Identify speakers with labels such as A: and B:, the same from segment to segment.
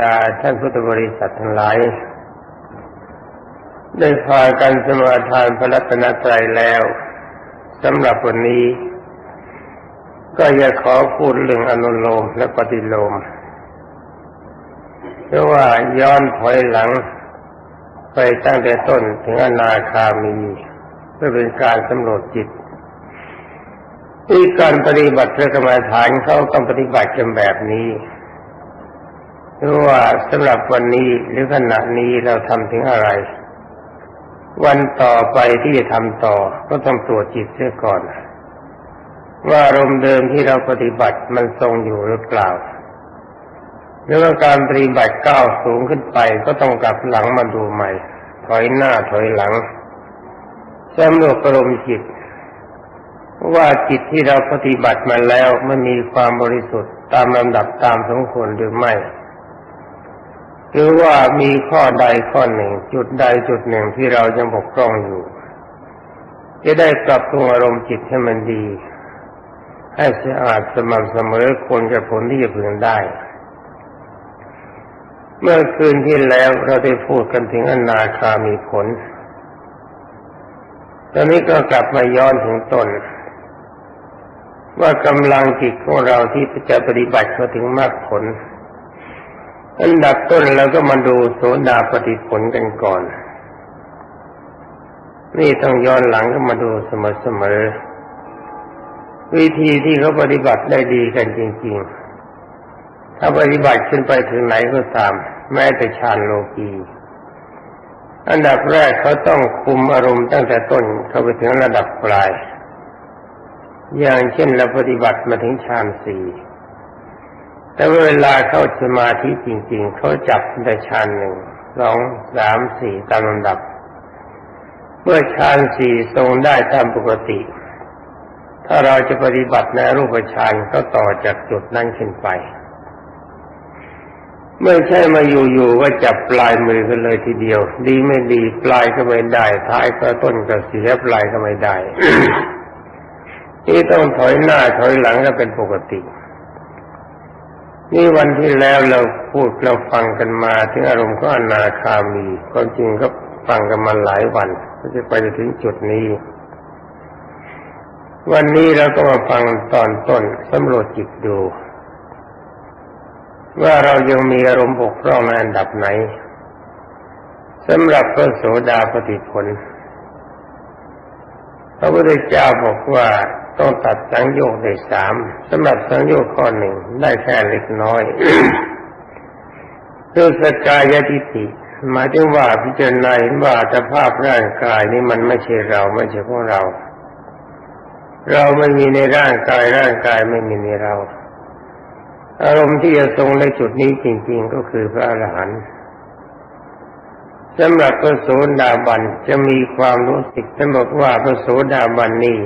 A: ดาท่านพุทธบริษัททั้งหลาย ได้พากันสมาทานพระรัตนตรัยแล้วสำหรับวันนี้ ก็อยากขอพูดเรื่องอนุโลมและปฏิโลมเพราะว่าย้อนถอยหลัง ไปตั้งแต่ต้นถึงอนาคามี เพื่อเป็นการสำรวจจิตที่การปฏิบัติพระกรรมฐานเขาต้องปฏิบัติกันแบบนี้ หรือว่าสำหรับวันนี้หรือขณะนี้เราทำถึงอะไร วันต่อไปที่จะทำต่อก็ต้องตรวจจิตเสียก่อน ว่าอารมณ์เดิมที่เราปฏิบัติมันทรงอยู่หรือเปล่าหรือว่าการปฏิบัติก้าวสูงขึ้นไปก็ต้องกลับหลังมาดูใหม่ ถอยหน้าถอยหลังสำรวจอารมณ์จิต ว่าจิตที่เราปฏิบัติมาแล้วมันมีความบริสุทธิ์ตามลำดับตามสมควรหรือไม่ หรือว่ามีข้อใดข้อหนึ่ง จุดใดจุดหนึ่งที่เรายังบกพร่องอยู่ จะได้ปรับปรุงอารมณ์จิตให้มันดี ให้สะอาดสม่ำเสมอควรกับผลที่จะพึงได้ เมื่อคืนที่แล้วเราได้พูดกันถึงอนาคามีผล ตอนนี้ก็กลับมาย้อนถึงตนว่ากำลังจิตของเราที่จะปฏิบัติเขาถึงมากผล อันดับต้นเราก็มาดูโสดาปฏิผลกันก่อน นี่ต้องย้อนหลังก็มาดูเสมอๆวิธีที่เขาปฏิบัติได้ดีกันจริง ๆ ถ้าปฏิบัติขึ้นไปถึงไหนก็ตาม แม้แต่ฌานโลกีอันดับแรกเขาต้องคุมอารมณ์ตั้งแต่ต้นเข้าไปถึงระดับปลาย อย่างเช่นเราปฏิบัติมาถึงฌานสี่ แต่เวลาเข้าสมาธิจริง ๆ เขาจับแต่ฌานหนึ่งสองสามสี่ตามลำดับ เมื่อฌานสี่ทรงได้ตามปกติ ถ้าเราจะปฏิบัติในรูปฌานก็ต่อจากจุดนั้นขึ้นไป ไม่ใช่มาอยู่ๆว่าจับปลายมือกันเลยทีเดียว ดีไม่ดีปลายก็ไม่ได้ ท้ายก็ต้นก็เสียปลายก็ไม่ได้ที่ต้องถอยหน้าถอยหลังก็เป็นปกติ นี่วันที่แล้วเราพูดเราฟังกันมาถึงอารมณ์ก็อนาคามีความจริงก็ฟังกันมาหลายวันก็จะไปถึงจุดนี้ วันนี้เราก็มาฟังตอนต้นสำรวจจิตดู ว่าเรายังมีอารมณ์บกพร่องในอันดับไหนสำหรับพระโสดาปฏิผลพระพุทธเจ้าบอกว่า ต้องตัดสังโยชน์ได้สามสำหรับสังโยชน์ข้อหนึ่งได้แค่เล็กน้อยคือสกายทิฏฐิหมายถึงว่าพิจารณาเห็นว่าสภาพร่างกายนี้มันไม่ใช่เราไม่ใช่พวกเรา เราไม่มีในร่างกายร่างกายไม่มีในเรา อารมณ์ที่จะทรงในจุดนี้จริง ๆ ก็คือพระอรหันต์สำหรับพระโสดาบันจะมีความรู้สึกท่านบอกว่าพระโสดาบันนี้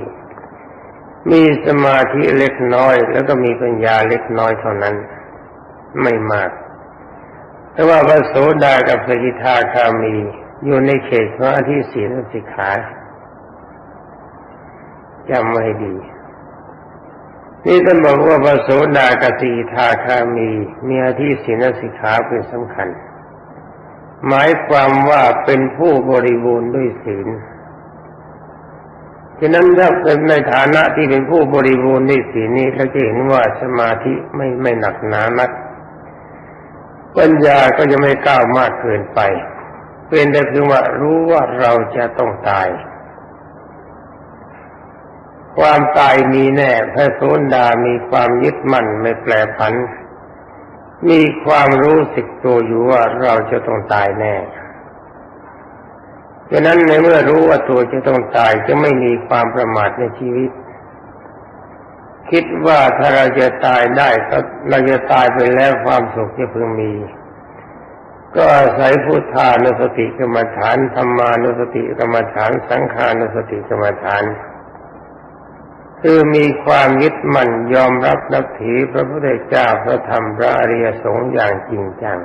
A: มีสมาธิเล็กน้อย แล้วก็มีปัญญาเล็กน้อยเท่านั้น ไม่มาก แต่ว่าพระโสดากับสกิทาคามีอยู่ในเขตพระที่ศีลสิกขาจำไว้ดี นี่ท่านบอกว่าพระโสดากับสกิทาคามีมีอาทิศีลสิกขาเป็นสำคัญ หมายความว่าเป็นผู้บริบูรณ์ด้วยศีล ฉะนั้นถ้าเป็นในฐานะที่เป็นผู้บริบูรณ์ในสีนี้เราจะเห็นว่าสมาธิไม่ไม่หนักหนานัก ปัญญาก็จะไม่ก้าวมากเกินไป เป็นแต่เพียงว่ารู้ว่าเราจะต้องตาย ความตายมีแน่พระโสดามีความยึดมั่นไม่แปรผัน มีความรู้สึกตัวอยู่ว่าเราจะต้องตายแน่ ฉะนั้นในเมื่อรู้ว่าตัวจะต้องตายจะไม่มีความประมาทในชีวิต คิดว่าถ้าเราจะตายได้ก็เราจะตายไปแล้วความสุขจะพึงมี ก็อาศัยพุทธานุสติกรรมฐานธรรมานุสติกรรมฐาน สังขานุสติกรรมฐาน คือมีความยึดมั่นยอมรับนับถือพระพุทธเจ้าพระธรรมพระอริยสงฆ์อย่างจริงจัง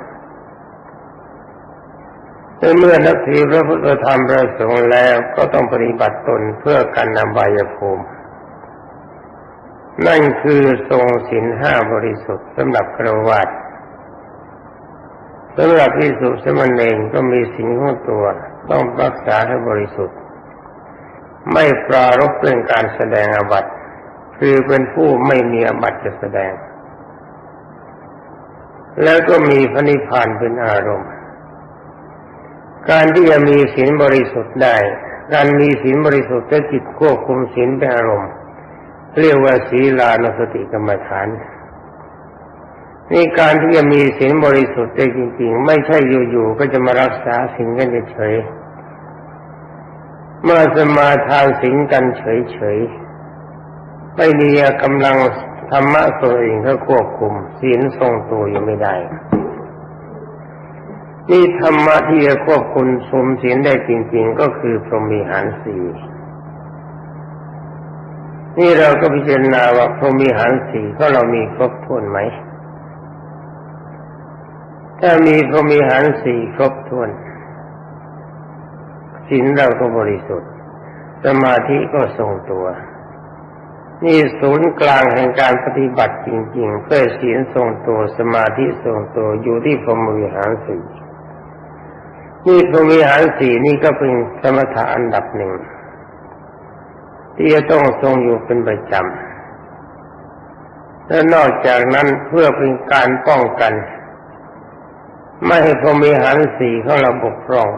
A: เมื่อนับถือพระพุทธธรรมประสงค์แล้วก็ต้องปฏิบัติตนเพื่อกันนำบายภูมิ นั่นคือทรงศีลห้าบริสุทธิ์สำหรับครวัตสำหรับพิสุสมณเณรก็มีสิ่งของตัวต้องรักษาให้บริสุทธิ์ ไม่ปรารบเรื่องการแสดงอบัตคือเป็นผู้ไม่มีอบัตจะแสดง แล้วก็มีพระนิพพานเป็นอารมณ์ การที่จะมีศีลบริสุทธิ์ได้ การมีศีลบริสุทธิ์และจิตควบคุมศีลเป็นอารมณ์ เรียกว่าศีลานสติกรรมฐานนี่การที่จะมีศีลบริสุทธิ์ได้จริง ๆ ไม่ใช่อยู่ๆก็จะมารักษาศีลกันเฉยเมื่อสมาทานศีลกันเฉยๆไม่มีกำลังธรรมะตัวเองก็ควบคุมศีลทรงตัวอยู่ไม่ได้ นี่ธรรมะที่จะควบคุมสมศีลได้จริง ๆ ก็คือพรหมีหารสีนี่เราก็พิจารณาว่าพรหมีหารสี่ก็เรามีครบถ้วนไหม ถ้ามีพรหมีหารสีครบถ้วนศีลเราก็บริสุทธิ์ สมาธิก็ทรงตัว นี่ศูนย์กลางแห่งการปฏิบัติจริง ๆ เพื่อศีลทรงตัวสมาธิทรงตัวอยู่ที่พรหมวิหารสี่ นี่พรหมวิหารสี่นี่ก็เป็นสมถะอันดับหนึ่ง ที่จะต้องทรงอยู่เป็นประจำและนอกจากนั้นเพื่อเป็นการป้องกัน ไม่ให้พรหมีหารสี่ของเราบกพร่อง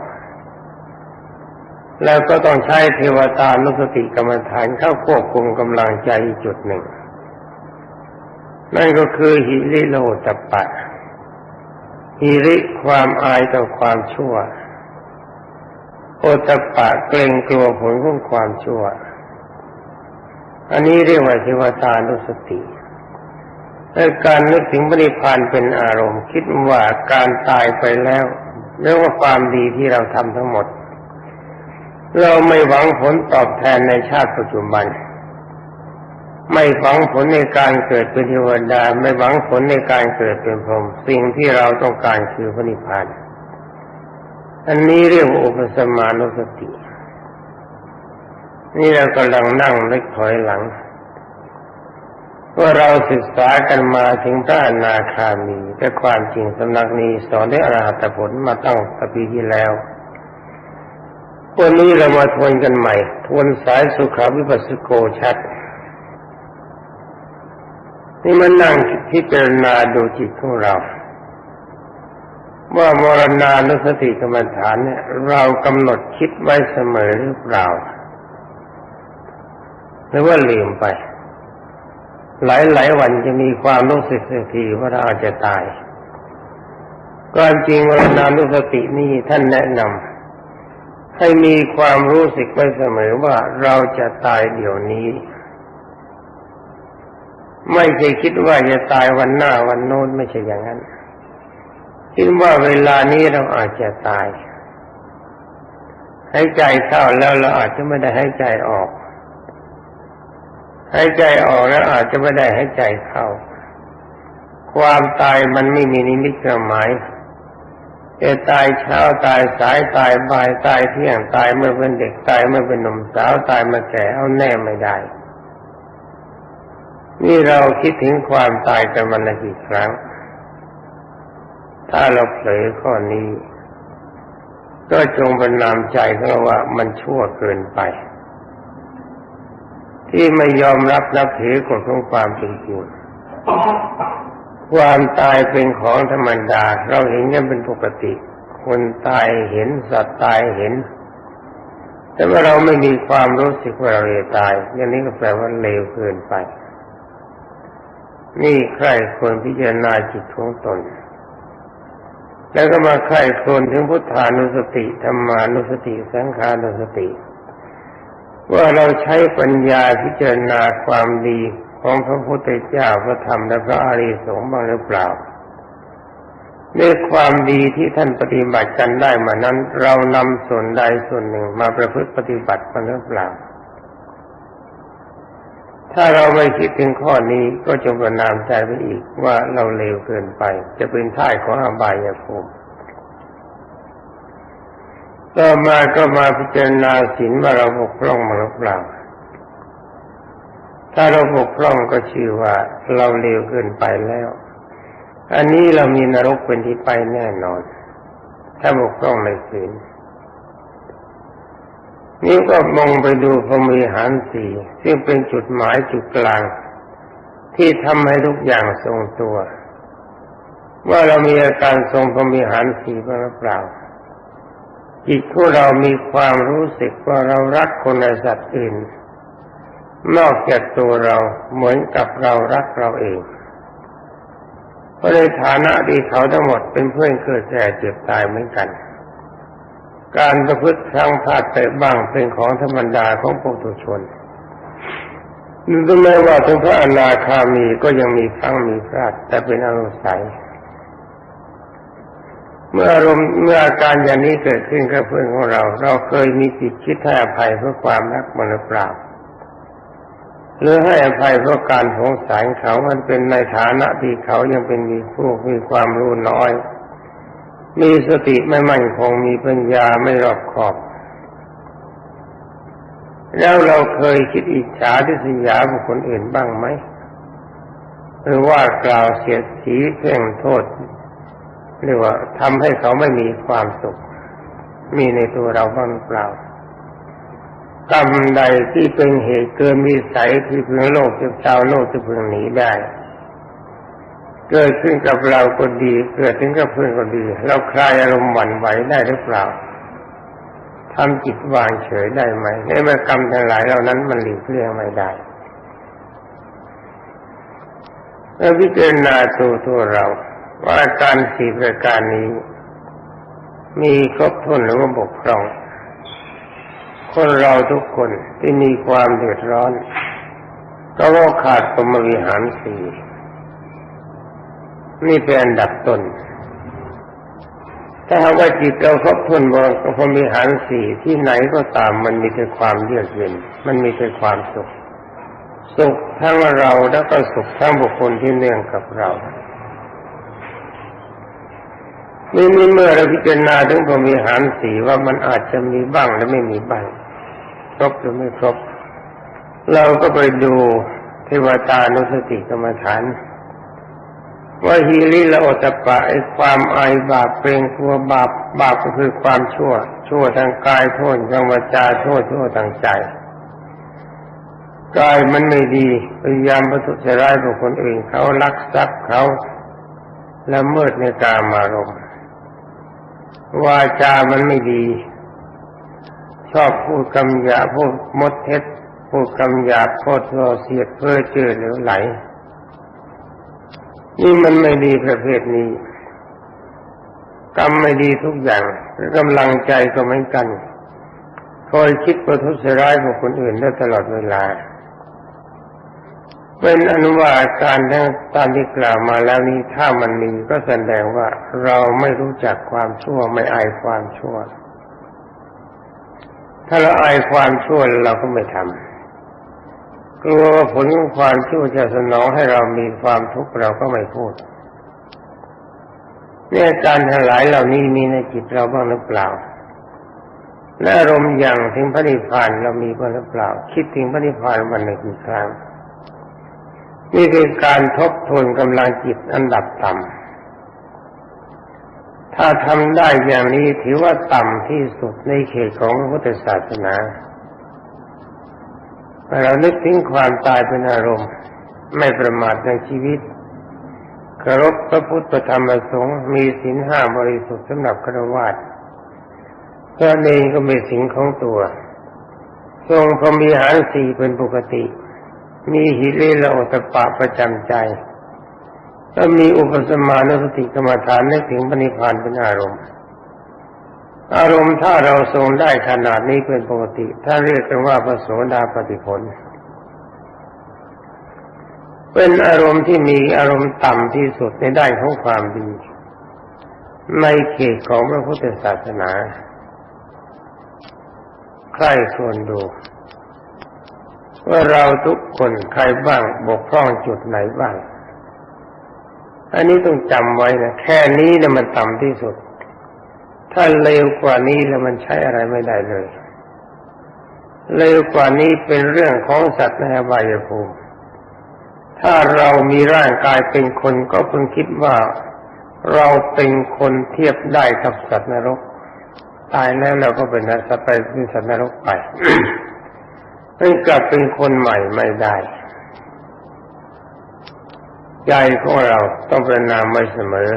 A: แล้วก็ต้องใช้เทวตานุสติกรรมฐานเข้าควบคุมกำลังใจอีกจุดหนึ่ง นั่นก็คือหิริโลตปะ หิริความอายต่อความชั่ว โอตปะเกรงกลัวผลของความชั่ว อันนี้เรียกว่าเทวตานุสติและการนึกถึงปณิพานเป็นอารมณ์ คิดว่าการตายไปแล้วเรียกว่าความดีที่เราทำทั้งหมด เราไม่หวังผลตอบแทนในชาติปัจจุบัน ไม่หวังผลในการเกิดเป็นเทวดา ไม่หวังผลในการเกิดเป็นพรหมสิ่งที่เราต้องการคือพระนิพพาน อันนี้เรียกว่าอุปสมานุสติ นี่เรากำลังนั่งเล็กถอยหลังว่าเราศึกษากันมาถึงพระอนาคามี แต่ความจริงสำนักนี้สอนได้อรหัตผลมาตั้งตปีที่แล้ววันนี้เรามาทวนกันใหม่ ทวนสายสุขาวิปัสสโกชัด นี่มันนั่งพิจารณาดูจิตของเรา ว่ามรณานุสติกรรมฐานเนี่ยเรากำหนดคิดไว้เสมอหรือเปล่าหรือว่าลืมไป หลายหลายวันจะมีความรู้สึกสักทีว่าเราอาจจะตายความจริงวรณานุสตินี่ท่านแนะนำให้มีความรู้สึกไว้เสมอว่าเราจะตายเดี๋ยวนี้ ไม่ใช่คิดว่าจะตายวันหน้าวันโน้นไม่ใช่อย่างนั้น คิดว่าเวลานี้เราอาจจะตายให้ใจเข้าแล้วเราอาจจะไม่ได้ให้ใจออกหายใจออกแล้วอาจจะไม่ได้หายใจเข้า ความตายมันไม่มีนิมิตหมายจะตายเช้าตายสายตายบ่ายตายเที่ยงตายเมื่อเป็นเด็กตายเมื่อเป็นหนุ่มสาวตายมาแก่เอาแน่ไม่ได้ นี่เราคิดถึงความตายกันมันกี่ครั้ง ถ้าเราเผลอข้อนี้ ก็จงประนามใจเราว่ามันชั่วเกินไป ที่ไม่ยอมรับนับถือกฎของความเป็นจริงความตายเป็นของธรรมดา เราเห็นกันเป็นปกติ คนตายเห็นสัตว์ตายเห็น แต่ว่าเราไม่มีความรู้สึกว่าเราจะตาย อย่างนี้ก็แปลว่าเลวเกินไป นี่ใครควรพิจารณาจิตของตน แล้วก็มาใครควรถึงพุทธานุสติธรรมานุสติสังขานุสติ ว่าเราใช้ปัญญาพิจารณาความดีของพระพุทธเจ้าพระธรรมและพระอริยสงฆ์บ้างหรือเปล่าในความดีที่ท่านปฏิบัติกันได้มานั้น เรานำส่วนใดส่วนหนึ่งมาประพฤติปฏิบัติมันหรือเปล่า ถ้าเราไม่คิดถึงข้อนี้ก็จงประนามใจไปอีกว่าเราเลวเกินไป จะเป็นท่ายของอบายภูมิต่อมาก็มาพิจารณาศีลว่าเราบกพร่องมาหรือเปล่า ถ้าเราบกพร่องก็ชื่อว่าเราเลวเกินไปแล้ว อันนี้เรามีนรกเป็นที่ไปแน่นอน ถ้าบกพร่องในศีล นี่ก็มองไปดูพรมีหารสี่ซึ่งเป็นจุดหมายจุดกลาง ที่ทำให้ทุกอย่างทรงตัว ว่าเรามีอาการทรงพรมีหารสี่บ้างหรือเปล่าจิตของเรามีความรู้สึกว่าเรารักคนในสัตว์อื่น นอกจากตัวเราเหมือนกับเรารักเราเองเพราะในฐานะที่เขาทั้งหมดเป็นเพื่อนเกิดแก่เจ็บตายเหมือนกัน การประพฤติทางพลาดไปบ้างเป็นของธรรมดาของปุถุชนถึงแม้ว่าถึงพระอนาคามีก็ยังมีครั้งมีพลาดแต่เป็นอนุสัยเมื่ออารมณ์เมื่ออาการอย่างนี้เกิดขึ้นกับเพื่อนของเรา เราเคยมีจิตคิดให้อภัยเพื่อความรักมันหรือเปล่าหรือให้อภัยเพราะการสงสารเขามันเป็นในฐานะที่เขายังเป็นมีผู้มีความรู้น้อย มีสติไม่มั่นคงมีปัญญาไม่รอบคอบ แล้วเราเคยคิดอิจฉาทิษยาบุคคลอื่นบ้างไหมหรือว่ากล่าวเสียดสีเพ่งโทษเรียกว่าทำให้เขาไม่มีความสุข มีในตัวเราบ้างเปล่ากรรมใดที่เป็นเหตุเกินมีสัยที่พึงโลกจะชาวโลกจะพึงหนีได้ เกิดขึ้นกับเราก็ดี เกิดขึ้นกับเพื่อนก็ดี เราคลายอารมณ์หวั่นไหวได้หรือเปล่าทำจิตวางเฉยได้ไหมในเมื่อกรรมทั้งหลายเหล่านั้นมันหลีกเลี่ยงไม่ได้เมื่อพิจารณาตัวตัวเราว่าการสี่ประการนี้ มีครบถ้วนหรือว่าบกพร่อง คนเราทุกคนที่มีความเดือดร้อน ก็ว่าขาดสมวิหารสี่ นี่เป็นอันดับต้น ถ้าหากว่าจิตเราครบถ้วนบริพรมีหันสี่ที่ไหนก็ตามมันมีแต่ความเยือกเย็น มันมีแต่ความสุข สุขทั้งเราแล้วก็สุขทั้งบุคคลที่เนื่องกับเรานี่มีเมื่อเราพิจารณาถึงพรมีหันสีว่ามันอาจจะมีบ้างและไม่มีบ้างครบหรือไม่ครบ เราก็ไปดูเทวตานุสติกรรมฐาน ว่าฮีริละโอตปะไอความอายบาปเปรงกลัวบาปบาปก็คือความชั่ว ชั่วทางกายโทษทางวาจาโทษชั่วทางใจกายมันไม่ดีพยายามประทุษร้ายบุคคลอื่นเขาลักทรัพย์เขาละเมิดในกามารมวาจามันไม่ดี ชอบพูดคำหยาพูดมดเท็จพูดคำหยาพูดโ่เสียดเพ้อเจือเหรือไหล นี่มันไม่ดีประเภทนี้ กรรมไม่ดีทุกอย่างกำลังใจก็เหมือนกันคอยคิดประทุษร้ายกับคนอื่นได้ตลอดเวลา เป็นอนุวาการทั้งตามที่กล่าวมาแล้วนี้ถ้ามันมีก็แสดงว่าเราไม่รู้จักความชั่วไม่อายความชั่ว ถ้าเราอายความชั่วเราก็ไม่ทำ กลัวว่าผลของความชั่วจะสนองให้เรามีความทุกข์เราก็ไม่พูดเนี่ยการทั้งหลายเหล่านี้มีในจิตเราบ้างหรือเปล่า และอารมณ์อย่างถึงพระนิพพานเรามีบ้างหรือเปล่า คิดถึงพระนิพพานวันในกี่ครั้งนี่คือการทบทวนกำลังจิตอันดับต่ำถ้าทำได้อย่างนี้ถือว่าต่ำที่สุดในเขตของพุทธศาสนา เรานึกถึงความตายเป็นอารมณ์ ไม่ประมาทในชีวิตเคารพพระพุทธธรรมสงฆ์มีศีลห้าบริสุทธิ์สำหรับฆรวาสพระเองก็มีสิ่งของตัว ทรงพรมีหารสี่เป็นปกติ มีหิริและอตปะประจำใจและมีอุปสมานุสติกรรมฐานนึกถึงปณิพานเป็นอารมณ์ อารมณ์ถ้าเราทรงได้ขนาดนี้เป็นปกติถ้าเรียกกันว่าพระโสดาปฏิผล เป็นอารมณ์ที่มีอารมณ์ต่ำที่สุดในด้านของความดี ในเขตของพระพุทธศาสนา ใครควรดู ว่าเราทุกคนใครบ้างบกพร่องจุดไหนบ้าง อันนี้ต้องจำไว้นะแค่นี้นะมันต่ำที่สุด ถ้าเลวกว่านี้แล้วมันใช้อะไรไม่ได้เลยเลวกว่านี้เป็นเรื่องของสัตว์ในอบายภูมิ ถ้าเรามีร่างกายเป็นคนก็เพิ่งคิดว่าเราเป็นคนเทียบได้กับสัตว์นรก ตายแล้วเราก็เป็นสัตว์ไปเป็นสัตว์นรกไปไม่กลับเป็นคนใหม่ไม่ได้ใจของเราต้องเป็นนามไม่เสมอ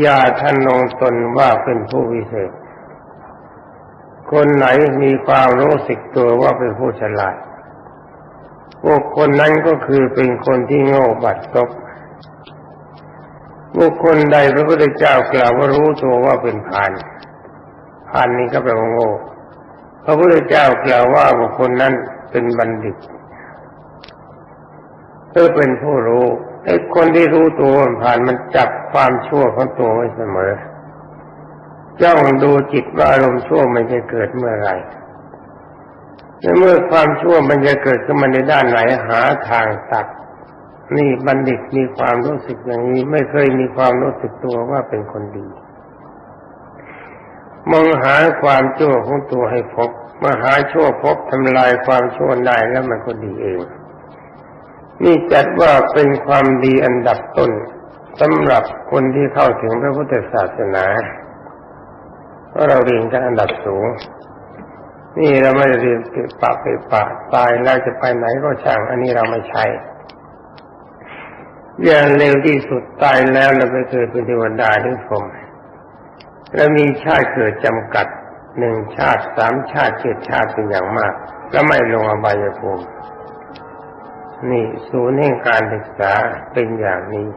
A: อย่าท่านลงตนว่าเป็นผู้วิเศษ คนไหนมีความรู้สึกตัวว่าเป็นผู้ฉลาด พวกคนนั้นก็คือเป็นคนที่โง่บัดซบบุคคลใดพระพุทธเจ้ากล่าวว่ารู้ตัวว่าเป็นพานพานนี้ก็แปลว่าโง่ พระพุทธเจ้ากล่าวว่าบุคคลนั้นเป็นบัณฑิตเพื่อเป็นผู้รู้ ไอ้คนที่รู้ตัวผ่านมันจับความชั่วของตัวไว้เสมอ จ้องดูจิตว่าอารมณ์ชั่วมันจะเกิดเมื่อไหร่เมื่อความชั่วมันจะเกิดขึ้นมาในด้านไหนหาทางตัด นี่บัณฑิตมีความรู้สึกอย่างนี้ ไม่เคยมีความรู้สึกตัวว่าเป็นคนดีมองหาความชั่วของตัวให้พบมาหาชั่วพบทำลายความชั่วได้แล้วมันก็ดีเอง นี่จัดว่าเป็นความดีอันดับต้นสำหรับคนที่เข้าถึงพระพุทธศาสนาเพราะเราเรียนกันอันดับสูง นี่เราไม่ได้เรียนติดปากไปปากตายแล้วจะไปไหนก็ช่าง อันนี้เราไม่ใช่อย่างเร็วที่สุดตายแล้วเราไปเกิดเป็นเทวดาหรือพรหมและมีชาติเกิดจำกัดหนึ่งชาติสามชาติเจ็ดชาติเป็นอย่างมาก แล้วไม่ลงอบายภูมิ นี่ศูนย์แห่งการศึกษาเป็นอย่างนี้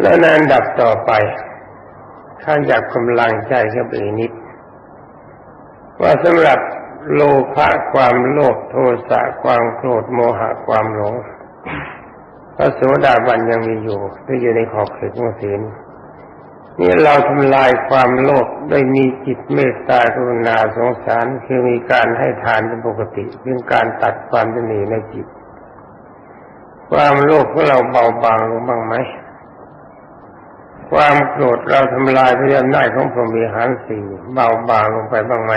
A: และในอันดับต่อไปข้าอยากกำลังใจกับไปนิด ว่าสำหรับโลภะความโลภโทสะความโกรธโมหะความหลงพระโสดาบันยังมีอยู่ที่อยู่ในขอบเขตของศีลนี่เราทำลายความโลภด้มีจิตเมตตากรุณาสงสารคือมีการให้ทานเป็นปกติเป็นการตัดความตนีในจิต ความโลภของเราเบาบางลงบ้างไหม ความโกรธเราทำลายพยอำนาจของพรหมีหารสี่เบาบางลงไปบ้างไหม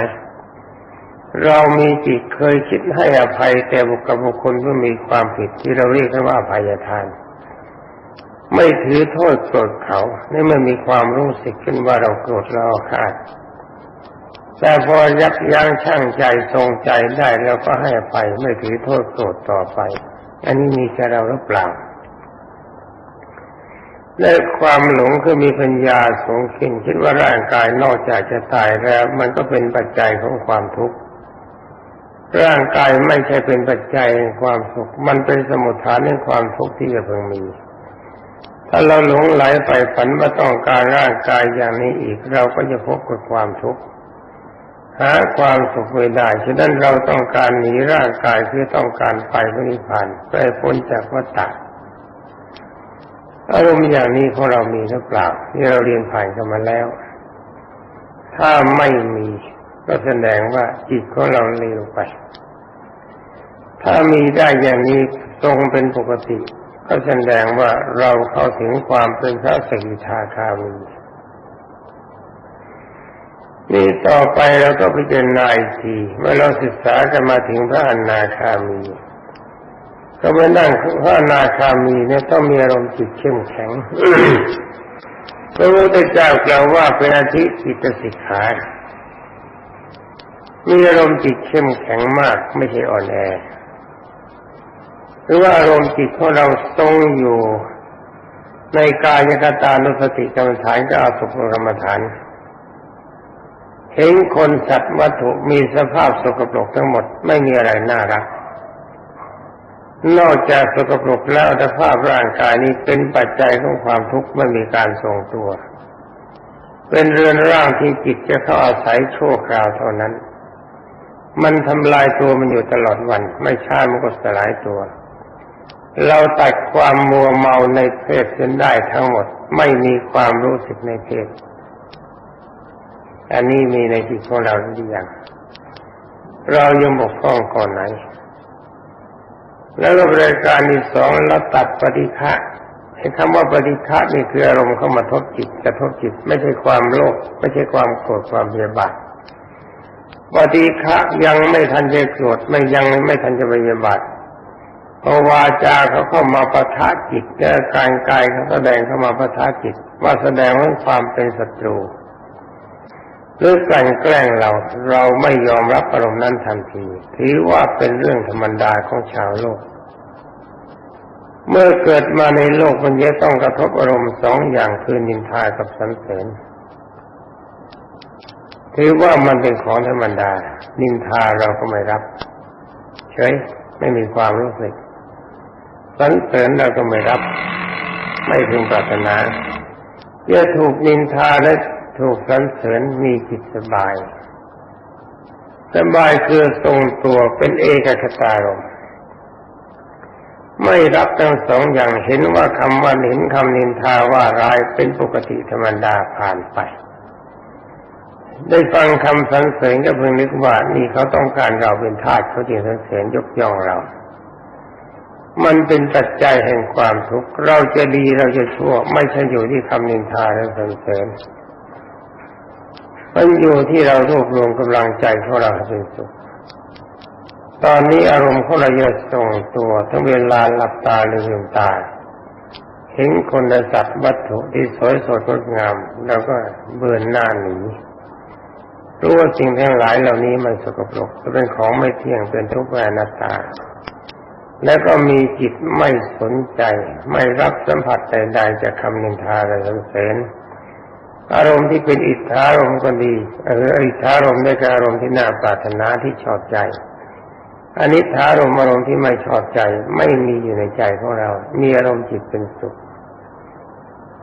A: เรามีจิตเคยคิดให้อภัยแก่บุคคลบุคคลที่มีความผิดที่เราเรียกว่าอภัยทาน ไม่ถือโทษโกรธเขาไม่เมื่อมีความรู้สึกขึ้นว่าเราโกรธเราขาดแต่พอยับยั้งชั่งใจทรงใจได้เราก็ให้อภัยไม่ถือโทษโกรธต่อไป อันนี้มีแค่เราหรือเปล่า และความหลงคือมีปัญญาสูงขึ้นคิดว่าร่างกายนอกจากจะตายแล้ว มันก็เป็นปัจจัยของความทุกข์ร่างกายไม่ใช่เป็นปัจจัยความสุข มันเป็นสมุทฐานในความทุกข์ที่จะเพิ่งมี ถ้าเราหลงไหลไปฝันว่าต้องการร่างกายอย่างนี้อีก เราก็จะพบกับความทุกข์ หาความสุขไม่ได้ ฉะนั้นเราต้องการหนีร่างกายเพื่อต้องการไปนิพพานไปพ้นจากวัฏฏะอารมณ์อย่างนี้ของเรามีหรือเปล่าที่เราเรียนผ่านกันมาแล้ว ถ้าไม่มีก็แสดงว่าจิตของเราเลวไป ถ้ามีได้อย่างนี้ตรงเป็นปกติ ก็แสดงว่าเราเข้าถึงความเป็นพระสกิทาคามี นี่ต่อไปเราก็พิจารณาอีกทีเมื่อเราศึกษากันมาถึงพระอนาคามี ก็มานั่งพระอนาคามีเนี่ยต้องมีอารมณ์จิตเข้มแข็งพระพุทธเจ้ากล่าวว่าเป็นอธิจิตสิกขามีอารมณ์จิตเข้มแข็งมากไม่ใช่อ่อนแอหรือว่าอารมณ์จิตของเราทรงอยู่ในกายกตานุสติกรรมฐานก็อาสุภกรรมฐาน เห็นคนสัตว์วัตถุมีสภาพสกปรกทั้งหมดไม่มีอะไรน่ารัก นอกจากสกปรกแล้วสภาพร่างกายนี้เป็นปัจจัยของความทุกข์ไม่มีการทรงตัว เป็นเรือนร่างที่จิตจะเข้าอาศัยชั่วคราวเท่านั้น มันทำลายตัวมันอยู่ตลอดวัน ไม่ช้ามันก็สลายตัว เราตัดความมัวเมาในเพศเส้นได้ทั้งหมด ไม่มีความรู้สึกในเพศ อันนี้มีในจิตของเราหรือยังเรายังบกพร่องก่อนไหน แล้วก็บริการที่สองเราตัดปฏิฆะไอ้คำว่าปฏิฆะนี่คืออารมณ์เข้ามาทบจิตกระทบจิต ไม่ใช่ความโลภไม่ใช่ความโกรธความเบียบาทปฏิฆะยังไม่ทันจะโกรธไม่ยังไม่ทันจะพยบาทพอวาจาเขาเข้ามาประทะจิตและการกายเขาแสดงเข้ามาประทะจิต ว่าแสดงว่าความเป็นศัตรู หรือกลั่นแกล้งเราเราไม่ยอมรับอารมณ์นั้นทันทีถือว่าเป็นเรื่องธรรมดาของชาวโลก เมื่อเกิดมาในโลกมันจะต้องกระทบอารมณ์สองอย่างคือนินทากับสรรเสริญถือว่ามันเป็นของธรรมดา นินทาเราก็ไม่รับ เฉยไม่มีความรู้สึกสรรเสริญเราก็ไม่รับ ไม่พึงปรารถนาเมื่อถูกนินทาและ ถูกสรรเสริญมีจิตสบาย สบายคือทรงตัวเป็นเอกคตารมไม่รับทั้งสองอย่างเห็นว่าคำว่าเห็นคำนินทาว่าร้ายเป็นปกติธรรมดาผ่านไป ได้ฟังคำสรรเสริญก็เพิ่งนึกว่านี่เขาต้องการเราเป็นทาสเขาจึงสรรเสริญยกย่องเรามันเป็นปัจจัยแห่งความทุกข์ เราจะดีเราจะชั่ว ไม่ใช่อยู่ที่คำนินทาและสรรเสริญ มันอยู่ที่เรารวบรวมกำลังใจของเราเป็นสุขตอนนี้อารมณ์ของเราจะส่งตัวทั้งเวลาหลับตาหรือลืมตา เห็นคนและสัตว์วัตถุที่สวยสดงดงามแล้วก็เบือนหน้าหนีรู้ว่าสิ่งทั้งหลายเหล่านี้มันสกปรกเป็นของไม่เที่ยงเป็นทุกข์แวนาตา แล้วก็มีจิตไม่สนใจ ไม่รับสัมผัสใดๆจากคำนินทาและสรรเสริญ อารมณ์ที่เป็นอิทธารมณ์ก็ดีเอออิทธารมณ์ได้กับอารมณ์ที่น่าปรารถนาที่ชอบใจอันนี้ทารมณ์อารมณ์ที่ไม่ชอบใจ ไม่มีอยู่ในใจของเรา มีอารมณ์จิตเป็นสุข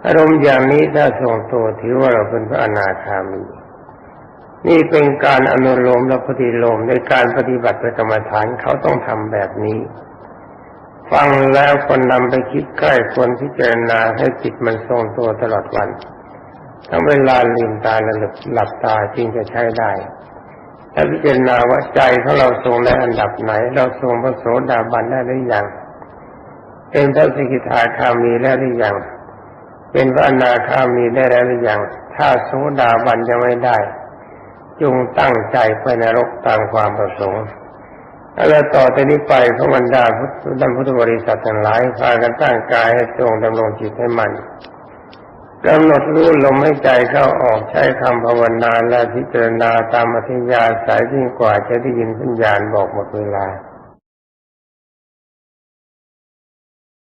A: อารมณ์อย่างนี้ถ้าทรงตัวถือว่าเราเป็นพระอนาคามี นี่เป็นการอนุโลมและปฏิโลมในการปฏิบัติประกรรมฐานเขาต้องทำแบบนี้ ฟังแล้วคนนำไปคิดใกล้ควรพิจารณาให้จิตมันทรงตัวตลอดวัน ทั้งเวลาลืมตาและหลับตาจึงจะใช้ได้ถ้าพิจารณาว่าใจของเราทรงในอันดับไหน เราทรงพระโสดาบันได้หรือยังเป็นพระสกิทาคามีแล้วหรือยังเป็นพระอนาคามีได้แล้วหรือยังถ้าโสดาบันยังไม่ได้ จงตั้งใจไปนรกตามความประสงค์แล้วต่อจากนี้ไปพระบรรดาพุทธพุทธบริษัททั้งหลายพากันตั้งกายให้ตรงดำรงจิตให้มัน กำหนดรู้ลมให้ใจเข้าออกใช้คำภาวนาและพิจารณาตามอธิยาสายยิ่งกว่าจะได้ยินสัญญาณบอกหมดเวลา